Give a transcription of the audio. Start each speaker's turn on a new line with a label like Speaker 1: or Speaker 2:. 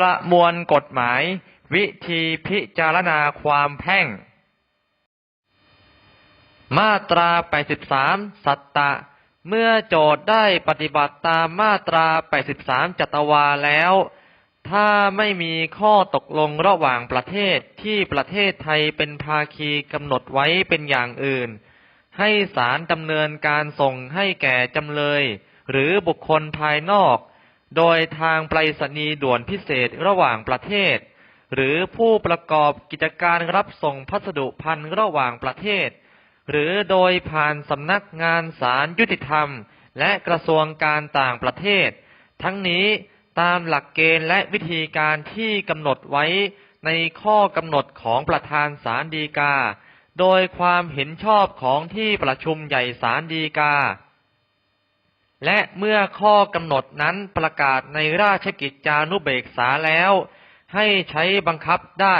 Speaker 1: ประมวลกฎหมาย วิธีพิจารณาความแพ่ง มาตรา 83 สัตตะ เมื่อโจทย์ได้ปฏิบัติตามมาตรา 83 จัตวาแล้ว ถ้าไม่มีข้อตกลงระหว่างประเทศที่ประเทศไทยเป็นภาคีกำหนดไว้เป็นอย่างอื่น ให้ศาลดำเนินการส่งให้แก่จำเลย หรือบุคคลภายนอก โดยทางไปรษณีย์ด่วนพิเศษระหว่างประเทศ หรือผู้ประกอบกิจการรับส่งพัสดุพันธ์ระหว่างประเทศ หรือโดยผ่านสำนักงานศาลยุติธรรม และกระทรวงการต่างประเทศ ทั้งนี้ตามหลักเกณฑ์และวิธีการที่กำหนดไว้ในข้อกำหนดของประธานศาลฎีกา โดยความเห็นชอบของที่ประชุมใหญ่ศาลฎีกา และเมื่อข้อกำหนดนั้นประกาศในราชกิจจานุเบกษาแล้ว ให้ใช้บังคับได้